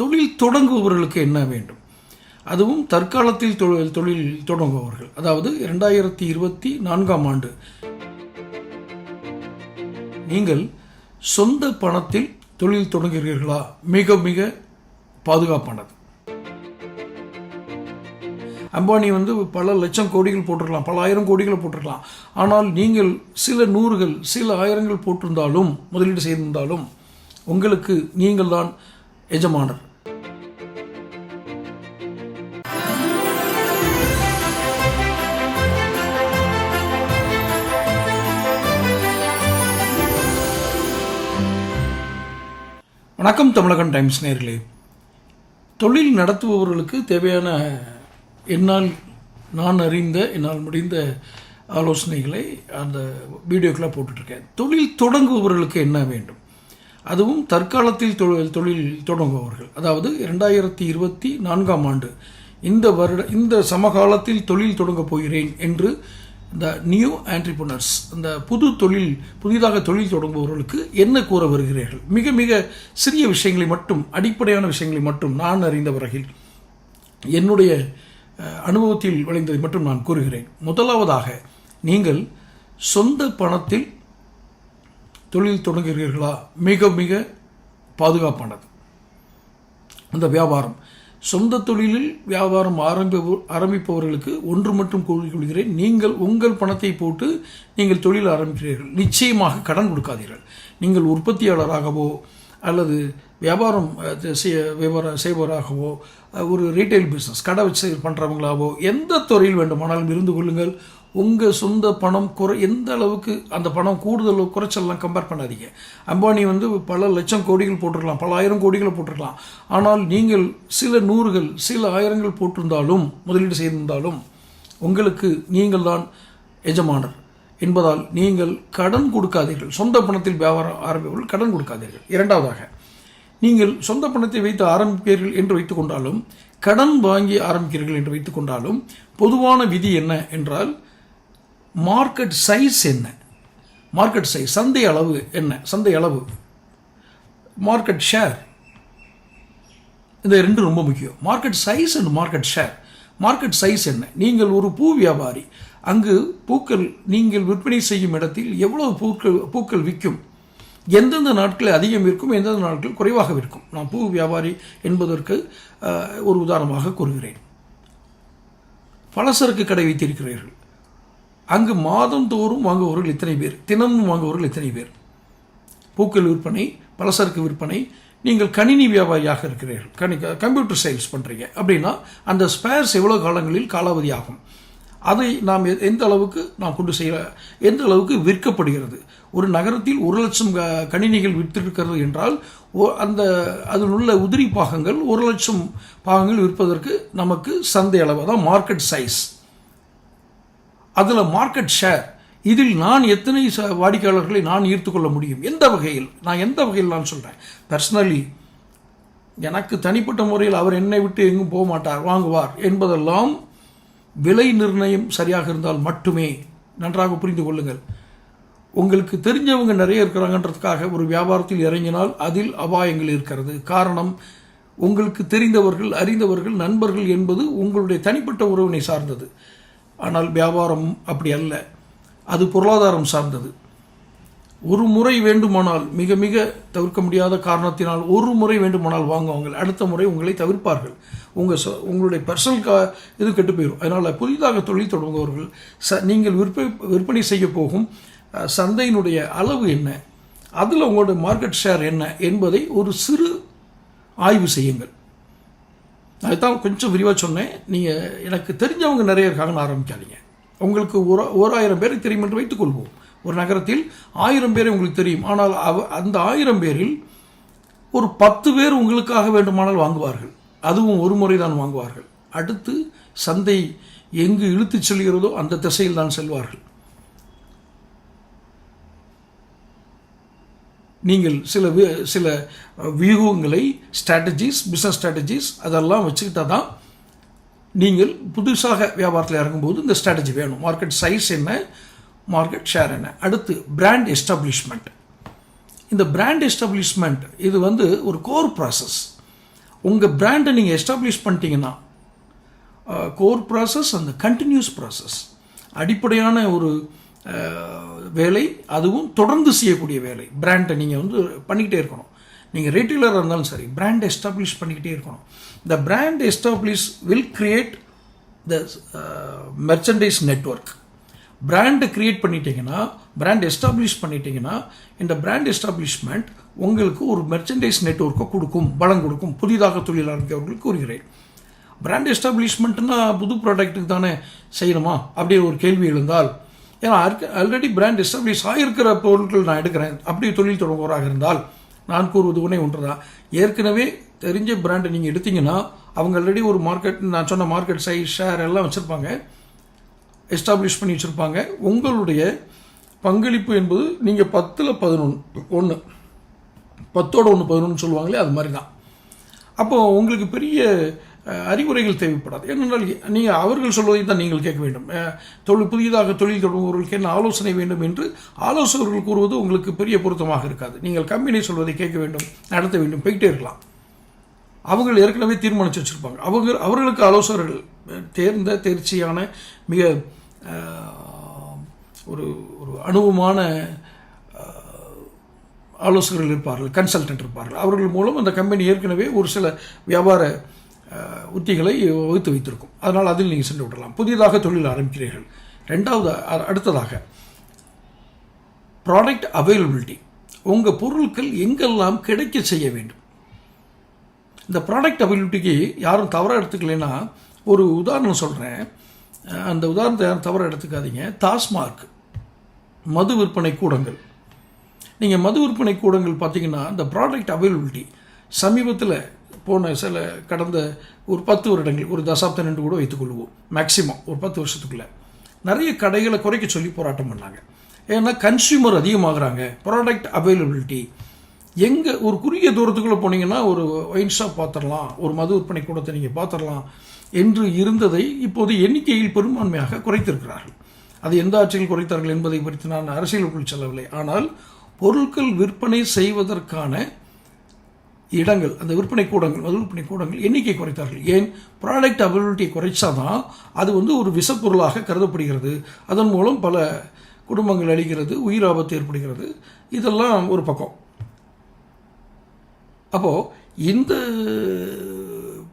தொழில் தொடங்குபவர்களுக்கு என்ன வேண்டும்? அதுவும் தற்காலத்தில் தொழில் தொழில் தொடங்குபவர்கள். அதாவது இரண்டாயிரத்தி இருபத்தி நான்காம் ஆண்டு. நீங்கள் சொந்த பணத்தில் தொழில் தொடங்குகிறீர்களா? மிக மிக பாதுகாப்பானது. அம்பானி வந்து பல லட்சம் கோடிகள் போட்டிருக்கலாம். பல ஆயிரம் கோடிகளை போட்டிருக்கலாம். ஆனால் நீங்கள் சில நூறுகள் சில ஆயிரங்கள் போட்டிருந்தாலும் முதலீடு செய்திருந்தாலும் உங்களுக்கு நீங்கள் தான் எஜமானர். வணக்கம் தமிழகம் டைம்ஸ் நேர்களே. தொழில் நடத்துபவர்களுக்கு தேவையான என்னால் நான் அறிந்த என்னால் முடிந்த ஆலோசனைகளை அந்த வீடியோக்கெலாம் போட்டுட்ருக்கேன். தொழில் தொடங்குபவர்களுக்கு என்ன வேண்டும்? அதுவும் தற்காலத்தில் தொழில் தொழில் தொடங்குபவர்கள். அதாவது இரண்டாயிரத்தி இருபத்தி நான்காம் ஆண்டு இந்த வருட இந்த சமகாலத்தில் தொழில் தொடங்கப் போகிறேன் என்று இந்த நியூ ஆண்டர்பிரினர்ஸ் இந்த புது தொழில் புதிதாக தொழில் தொடங்குபவர்களுக்கு என்ன கூற வருகிறீர்கள்? மிக மிக சிறிய விஷயங்களை மட்டும் அடிப்படையான விஷயங்களை மட்டும் நான் அறிந்த வரையில் என்னுடைய அனுபவத்தில் விளைந்ததை மட்டும் நான் கூறுகிறேன். முதலாவதாக நீங்கள் சொந்த பணத்தில் தொழில் தொடங்குகிறீர்களா? மிக மிக பாதுகாப்பானது. அந்த வியாபாரம். சொந்த தொழிலில் வியாபாரம் ஆரம்பி ஆரம்பிப்பவர்களுக்கு ஒன்று மட்டும் கூறிக்கொள்கிறேன் நீங்கள் உங்கள் பணத்தை போட்டு நீங்கள் தொழில் ஆரம்பிக்கிறீர்கள். நிச்சயமாக கடன் கொடுக்காதீர்கள். நீங்கள் உற்பத்தியாளராகவோ அல்லது வியாபாரம் செய்ய வியாபாரம் செய்பவராகவோ ஒரு ரீட்டைல் பிஸ்னஸ் கடை வச்சு பண்ணுறவங்களாவோ எந்த துறையில் வேண்டுமானாலும் இருந்து கொள்ளுங்கள். உங்கள் சொந்த பணம் குறை எந்த அளவுக்கு அந்த பணம் கூடுதல் குறைச்சல்லாம் கம்பேர் பண்ணாதீங்க. அம்பானி வந்து பல லட்சம் கோடிகள் போட்டிருக்கலாம் பல ஆயிரம் கோடிகளை போட்டிருக்கலாம். ஆனால் நீங்கள் சில நூறுகள் சில ஆயிரங்கள் போட்டிருந்தாலும் முதலீடு செய்திருந்தாலும் உங்களுக்கு நீங்கள் தான் எஜமானர் என்பதால் நீங்கள் கடன் கொடுக்காதீர்கள். சொந்த பணத்தில் வியாபாரம் ஆரம்பிப்பவர்கள் கடன் கொடுக்காதீர்கள். இரண்டாவதாக நீங்கள் சொந்த பணத்தை வைத்து ஆரம்பிப்பீர்கள் என்று வைத்துக் கொண்டாலும் கடன் வாங்கி ஆரம்பிக்கிறீர்கள் என்று வைத்துக் கொண்டாலும் பொதுவான விதி என்ன என்றால் மார்க்கெட் சைஸ் என்ன? மார்க்கெட் சைஸ் சந்தை அளவு என்ன? சந்தை அளவு. மார்க்கெட் ஷேர் இந்த ரெண்டு ரொம்ப முக்கியம். Market size and market share market size என்ன? நீங்கள் ஒரு பூ வியாபாரி. அங்கு பூக்கள் நீங்கள் விற்பனை செய்யும் இடத்தில் எவ்வளவு பூக்கள் பூக்கள் விற்கும்? எந்தெந்த நாட்கள் அதிகம் இருக்கும் எந்தெந்த நாட்கள் குறைவாக விற்கும் நான் பூ வியாபாரி என்பதற்கு ஒரு உதாரணமாக கூறுகிறேன். பலசரக்கு கடை வைத்திருக்கிறீர்கள். அங்கு மாதந்தோறும் வாங்குபவர்கள் இத்தனை பேர். தினமும் வாங்குபவர்கள் இத்தனை பேர். பூக்கள் விற்பனை பலசரக்கு விற்பனை நீங்கள் கணினி வியாபாரியாக இருக்கிறீர்கள். கணி கம்ப்யூட்டர் சேல்ஸ் பண்ணுறீங்க அப்படின்னா அந்த ஸ்பேர்ஸ் எவ்வளோ காலங்களில் காலாவதி ஆகும்? அதை நாம் எந்த அளவுக்கு நாம் கொண்டு செய்ய எந்த அளவுக்கு விற்கப்படுகிறது? ஒரு நகரத்தில் ஒரு லட்சம் க- கணினிகள் விற்றிருக்கிறது என்றால் ஓ- அந்த அதில் உள்ள உதிரி பாகங்கள் ஒரு லட்சம் பாகங்கள் விற்பதற்கு நமக்கு சந்தை அளவு அதான் மார்க்கெட் சைஸ் அதில் மார்க்கெட் ஷேர் இதில் நான் எத்தனை ச- வாடிக்கையாளர்களை நான் ஈர்த்து கொள்ள முடியும்? எந்த வகையில்? நான் எந்த வகையில் நான் சொல்கிறேன் பர்சனலி எனக்கு தனிப்பட்ட முறையில் அவர் என்னை விட்டு எங்கும் போக மாட்டார் வாங்குவார் என்பதெல்லாம் விலை நிர்ணயம் சரியாக இருந்தால் மட்டுமே நன்றாக புரிந்து கொள்ளுங்கள். உங்களுக்கு தெரிஞ்சவங்க நிறைய இருக்கிறாங்கன்றதுக்காக ஒரு வியாபாரத்தில் இறங்கினால் அதில் அபாயங்கள் இருக்கிறது. காரணம் உங்களுக்கு தெரிந்தவர்கள் அறிந்தவர்கள் நண்பர்கள் என்பது உங்களுடைய தனிப்பட்ட உறவினை சார்ந்தது. ஆனால் வியாபாரம் அப்படி அல்ல. அது பொருளாதாரம் சார்ந்தது. ஒரு முறை வேண்டுமானால் மிக மிக தவிர்க்க முடியாத காரணத்தினால் ஒரு முறை வேண்டுமானால் வாங்குவாங்க அடுத்த முறை உங்களை தவிர்ப்பார்கள். உங்கள் ச உங்களுடைய பர்சனல் கா இது கெட்டு போயிடும் அதனால் புதிதாக தொழில் தொடங்குபவர்கள் ச நீங்கள் விற்ப விற்பனை செய்ய போகும் சந்தையினுடைய அளவு என்ன? அதில் உங்களுடைய மார்க்கெட் ஷேர் என்ன? என்பதை ஒரு சிறு ஆய்வு செய்யுங்கள். அதுதான் கொஞ்சம் விரிவாக சொன்னேன். நீங்கள் எனக்கு தெரிஞ்சவங்க நிறைய இருக்காங்கன்னு ஆரம்பிக்காதீங்க. உங்களுக்கு ஒரு ஓராயிரம் பேரை தெரியும் என்று வைத்துக்கொள்வோம் ஒரு நகரத்தில் ஆயிரம் பேரை உங்களுக்கு தெரியும். ஆனால் அவ அந்த ஆயிரம் பேரில் ஒரு பத்து பேர் உங்களுக்காக வேண்டுமானால் வாங்குவார்கள். அதுவும் ஒரு முறை தான் வாங்குவார்கள். அடுத்து சந்தை எங்கு இழுத்துச் செல்கிறதோ அந்த திசையில் தான் செல்வார்கள். நீங்கள் சில சில வியூகங்களை ஸ்ட்ராட்டஜிஸ் பிஸ்னஸ் ஸ்ட்ராட்டஜிஸ் அதெல்லாம் வச்சுக்கிட்டா தான் நீங்கள் புதுசாக வியாபாரத்தில் இறங்கும்போது இந்த ஸ்ட்ராட்டஜி வேணும். மார்க்கெட் சைஸ் என்ன? மார்க்கெட் ஷேர் என்ன? அடுத்து பிராண்ட் எஸ்டாப்ளிஷ்மெண்ட் இந்த பிராண்ட் எஸ்டாப்ளிஷ்மெண்ட் இது வந்து ஒரு கோர் ப்ராசஸ் உங்கள் பிராண்டை நீங்கள் எஸ்டாப்ளிஷ் பண்ணிட்டீங்கன்னா கோர் ப்ராசஸ் அந்த கண்டினியூஸ் ப்ராசஸ் அடிப்படையான ஒரு வேலை அதுவும் தொடர்ந்து செய்யக்கூடிய வேலை. பிராண்டை நீங்கள் வந்து பண்ணிக்கிட்டே இருக்கணும். நீங்கள் ரீட்டெயிலராக இருந்தாலும் சரி பிராண்ட் எஸ்டாப்ளிஷ் பண்ணிக்கிட்டே இருக்கணும். The brand establish will create the merchandise network பிராண்டை கிரியேட் பண்ணிட்டீங்கன்னா பிராண்ட் எஸ்டாப்ளிஷ் பண்ணிட்டீங்கன்னா இந்த பிராண்ட் எஸ்டாப்ளிஷ்மெண்ட் உங்களுக்கு ஒரு மெர்ச்சன்டைஸ் நெட்வொர்க்கை கொடுக்கும் பலம் கொடுக்கும். புதிதாக தொழிலாளர்களுக்கு ஆரம்பிக்கிறவர்களுக்கு கூறுகிறேன். பிராண்ட் எஸ்டாப்ளிஷ்மெண்ட்னா புது ப்ராடக்ட்டுக்கு தானே செய்யணுமா? அப்படியே ஒரு கேள்வி எழுந்தால் ஏன்னா ஆல்ரெடி பிராண்ட் எஸ்டாப்ளிஷ் ஆகிருக்கிற பொருட்கள் நான் எடுக்கிறேன். அப்படி தொழில் தொடங்குவராக இருந்தால் நான் கூறுவது உடனே ஒன்று தான் ஏற்கனவே தெரிஞ்ச பிராண்டை நீங்கள் எடுத்தீங்கன்னா அவங்க ஆல்ரெடி ஒரு மார்க்கெட் நான் சொன்ன மார்க்கெட் சைஸ் ஷேர் எல்லாம் வச்சுருப்பாங்க. எஸ்டாப்ளிஷ் பண்ணி வச்சுருப்பாங்க. உங்களுடைய பங்களிப்பு என்பது நீங்கள் பத்தில் பதினொன்று ஒன்று பத்தோட ஒன்று பதினொன்று சொல்லுவாங்களே அது மாதிரி தான் அப்போது உங்களுக்கு பெரிய அறிவுரைகள் தேவைப்படாது. ஏனென்றால் நீங்கள் அவர்கள் சொல்வதை தான் நீங்கள் கேட்க வேண்டும். தொழில் புதியதாக தொழில் தொடங்குபவர்களுக்கு என்ன ஆலோசனை வேண்டும் என்று ஆலோசகர்கள் கூறுவது உங்களுக்கு பெரிய பொருத்தமாக இருக்காது. நீங்கள் கம்பெனி சொல்வதை கேட்க வேண்டும் நடத்த வேண்டும் போய்கிட்டே இருக்கலாம். அவர்கள் ஏற்கனவே தீர்மானித்து வச்சுருப்பாங்க. அவங்க அவர்களுக்கு ஆலோசகர்கள் தேர்ந்த தேர்ச்சியான மிக ஒரு ஒரு அனுபவமான ஆலோசகர்கள் இருப்பார்கள் கன்சல்டன்ட் இருப்பார்கள். அவர்கள் மூலம் அந்த கம்பெனி ஏற்கனவே ஒரு சில வியாபார உத்திகளை வகுத்து வைத்திருக்கும். அதனால் அதில் நீங்கள் சென்று விடலாம். புதியதாக தொழில் ஆரம்பிக்கிறீர்கள். ரெண்டாவது அ- அடுத்ததாக ப்ராடக்ட் அவைலபிலிட்டி உங்கள் பொருட்கள் எங்கெல்லாம் கிடைக்க செய்ய வேண்டும்? இந்த ப்ராடக்ட் அவைலபிலிட்டிக்கு யாரும் தவறாக எடுத்துக்கலைன்னா ஒரு உதாரணம் சொல்கிறேன் அந்த உதாரணத்தை யாரும் தவறாக எடுத்துக்காதீங்க. டாஸ்மார்க் மது விற்பனை கூடங்கள். நீங்கள் மது விற்பனை கூடங்கள் பார்த்தீங்கன்னா இந்த ப்ராடக்ட் அவைலபிலிட்டி சமீபத்தில் போன சில கடந்த ஒரு பத்து வருடங்கள் ஒரு தசாப்தம் என்று கூட வைத்துக்கொள்வோம் மேக்சிமம் ஒரு பத்து வருஷத்துக்குள்ளே. நிறைய கடைகளை குறைக்க சொல்லி போராட்டம் பண்ணாங்க. ஏன்னா கன்சியூமர் அதிகமாகறாங்க. ப்ராடக்ட் அவைலபிலிட்டி எங்கே ஒரு குறுகிய தூரத்துக்குள்ளே போனீங்கன்னா ஒரு ஒயின் ஷாப் பார்த்துடலாம் ஒரு மது விற்பனை கூடத்தை நீங்கள் பார்த்துடலாம் என்று இருந்ததை இப்போது எண்ணிக்கையில் பெரும்பான்மையாக குறைத்திருக்கிறார்கள். அது எந்த ஆட்சியில் குறைத்தார்கள் என்பதை குறித்து நான் அரசியலுக்குள் செல்லவில்லை. ஆனால் பொருட்கள் விற்பனை செய்வதற்கான இடங்கள் அந்த விற்பனை கூடங்கள் மது விற்பனை கூடங்கள் எண்ணிக்கை குறைத்தார்கள். ஏன்? ப்ராடக்ட் அவைலபிலிட்டியை குறைச்சாதான் அது வந்து ஒரு விஷப்பொருளாக கருதப்படுகிறது. அதன் மூலம் பல குடும்பங்கள் அழிகிறது உயிர் ஆபத்து ஏற்படுகிறது. இதெல்லாம் ஒரு பக்கம். அப்போது இந்த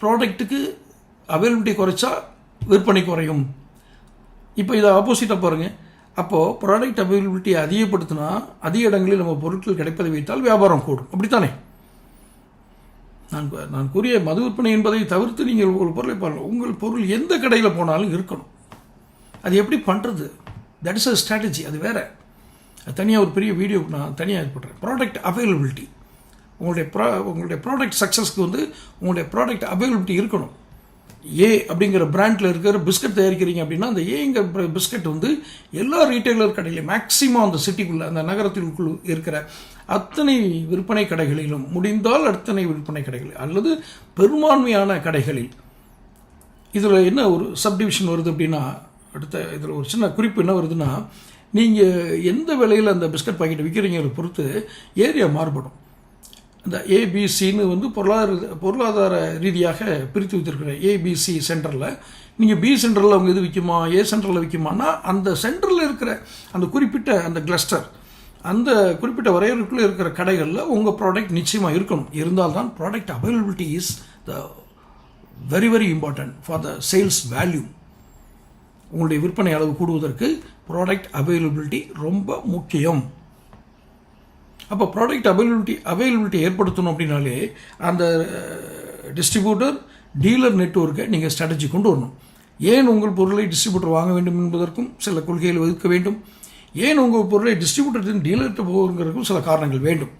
ப்ராடக்ட்டுக்கு அவைலபிலிட்டி குறைச்சா விற்பனை குறையும். இப்போ இதை ஆப்போசிட்டாக பாருங்கள் அப்போது ப்ராடக்ட் அவைலபிலிட்டி அதிகப்படுத்தினா அதிக இடங்களில் நம்ம பொருட்கள் கிடைப்பதை வைத்தால் வியாபாரம் கூடும். அப்படித்தானே? நான் நான் கூறிய மது விற்பனை என்பதை தவிர்த்து நீங்கள் உங்கள் பொருளை பாருங்கள் உங்கள் பொருள் எந்த கடையில் போனாலும் இருக்கணும். அது எப்படி பண்ணுறது தட் இஸ் அ ஸ்ட்ராட்டஜி அது வேறு. அது தனியாக ஒரு பெரிய வீடியோ நான் தனியாக இது பண்ணுறேன் ப்ராடக்ட் அவைலபிலிட்டி உங்களுடைய ப்ரா உங்களுடைய ப்ராடக்ட் சக்ஸஸ்க்கு வந்து உங்களுடைய ப்ராடக்ட் அவைலபிலிட்டி இருக்கணும். ஏ அப்படிங்கிற பிராண்டில் இருக்கிற பிஸ்கட் தயாரிக்கிறீங்க அப்படின்னா அந்த ஏங்கிற பிஸ்கட் வந்து எல்லா ரீட்டைலர் கடையிலையும் மேக்ஸிமம் அந்த சிட்டிக்குள்ளே அந்த நகரத்திற்குள் இருக்கிற அத்தனை விற்பனை கடைகளிலும் முடிந்தால் அத்தனை விற்பனை கடைகள் அல்லது பெரும்பான்மையான கடைகளில். இதில் என்ன ஒரு சப்டிவிஷன் வருது அப்படின்னா அடுத்த இதில் ஒரு சின்ன குறிப்பு என்ன வருதுன்னா நீங்கள் எந்த விலையில் அந்த பிஸ்கட் பாக்கெட் விற்கிறீங்கிறத பொறுத்து ஏரியா மாறுபடும். இந்த ஏபிசின்னு வந்து பொருளாதார பொருளாதார ரீதியாக பிரித்து வைத்திருக்கிற ஏபிசி சென்டரில் நீங்கள் பி சென்டரில் அவங்க இது விற்குமா ஏ சென்டரில் விற்குமானா அந்த சென்டரில் இருக்கிற அந்த குறிப்பிட்ட அந்த கிளஸ்டர் அந்த குறிப்பிட்ட வரையறைக்குள்ளே இருக்கிற கடைகளில் உங்கள் ப்ராடக்ட் நிச்சயமாக இருக்கணும். இருந்தால்தான் product availability is the very very important for the sales value உங்களுடைய விற்பனை அளவு கூடுவதற்கு ப்ராடக்ட் அவைலபிலிட்டி ரொம்ப முக்கியம். அப்போ ப்ராடக்ட் அவைலபிலிட்டி அவைலபிலிட்டி ஏற்படுத்தணும் அப்படின்னாலே அந்த டிஸ்ட்ரிபியூட்டர் டீலர் நெட்வொர்க்கை நீங்கள் ஸ்ட்ராட்டஜி கொண்டு வரணும். ஏன் உங்கள் பொருளை டிஸ்ட்ரிபியூட்டர் வாங்க வேண்டும் என்பதற்கும் சில கொள்கைகளை வகுக்க வேண்டும். ஏன் உங்கள் பொருளை டிஸ்ட்ரிபியூட்டர் டீலர்கிட்ட போகுங்கிறதுக்கும் சில காரணங்கள் வேண்டும்.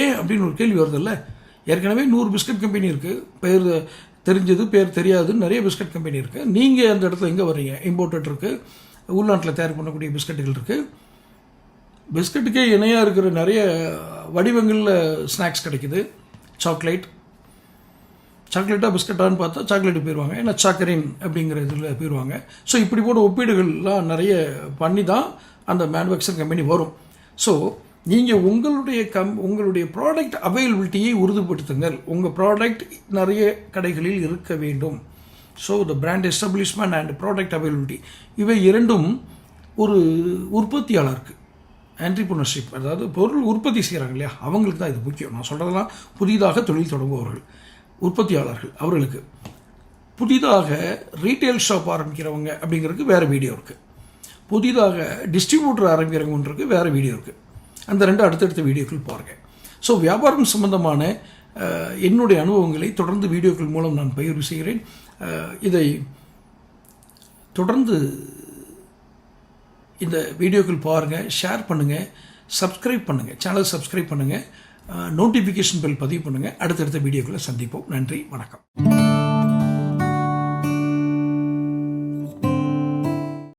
ஏன் அப்படின்னு ஒரு கேள்வி வருதில்ல? ஏற்கனவே நூறு பிஸ்கட் கம்பெனி இருக்குது பேர் தெரிஞ்சது பேர் தெரியாதுன்னு நிறைய பிஸ்கட் கம்பெனி இருக்குது நீங்கள் அந்த இடத்துல எங்கே வர்றீங்க? இம்போர்ட்டட் இருக்குது உள்நாட்டில் தயார் பண்ணக்கூடிய பிஸ்கட்டுகள் இருக்குது பிஸ்கட்டுக்கே இணையாக இருக்கிற நிறைய வடிவங்களில் ஸ்நாக்ஸ் கிடைக்குது. சாக்லேட் சாக்லேட்டாக பிஸ்கட்டான்னு பார்த்தா சாக்லேட்டு போயிடுவாங்க ஏன்னா சாக்கரின் அப்படிங்கிற இதில் போயிடுவாங்க ஸோ இப்படி போட ஒப்பீடுகள்லாம் நிறைய பண்ணி தான் அந்த மேனுஃபேக்சர் கம்பெனி வரும். ஸோ நீங்கள் உங்களுடைய கம் உங்களுடைய ப்ராடக்ட் அவைலபிலிட்டியை உறுதிப்படுத்துங்கள். உங்கள் ப்ராடக்ட் நிறைய கடைகளில் இருக்க வேண்டும். So the brand establishment and product availability இவை இரண்டும் ஒரு உற்பத்தியாளருக்கு ஆன்ட்ரிப்ரனர்ஷிப் அதாவது பொருள் உற்பத்தி செய்கிறாங்க இல்லையா? அவங்களுக்கு தான் இது முக்கியம். நான் சொல்கிறதெல்லாம் புதிதாக தொழில் தொடங்குபவர்கள். உற்பத்தியாளர்கள் அவர்களுக்கு. புதிதாக ரீட்டைல் ஷாப் ஆரம்பிக்கிறவங்க அப்படிங்கிறதுக்கு வேறு வீடியோ இருக்குது புதிதாக டிஸ்ட்ரிபியூட்டர் ஆரம்பிக்கிறவங்களுக்கு வேறு வீடியோ இருக்குது அந்த ரெண்டு அடுத்தடுத்த வீடியோக்கள் பாருங்கள் ஸோ வியாபாரம் சம்பந்தமான என்னுடைய அனுபவங்களை தொடர்ந்து வீடியோக்கள் மூலம் நான் பயிர்வு செய்கிறேன். இதை தொடர்ந்து இந்த வீடியோக்கள் பாருங்கள் ஷேர் பண்ணுங்கள் சப்ஸ்கிரைப் பண்ணுங்கள் சேனல் சப்ஸ்கிரைப் பண்ணுங்கள் நோட்டிஃபிகேஷன் பெல் பதிவு பண்ணுங்கள் அடுத்தடுத்த வீடியோக்களை சந்திப்போம். நன்றி வணக்கம்.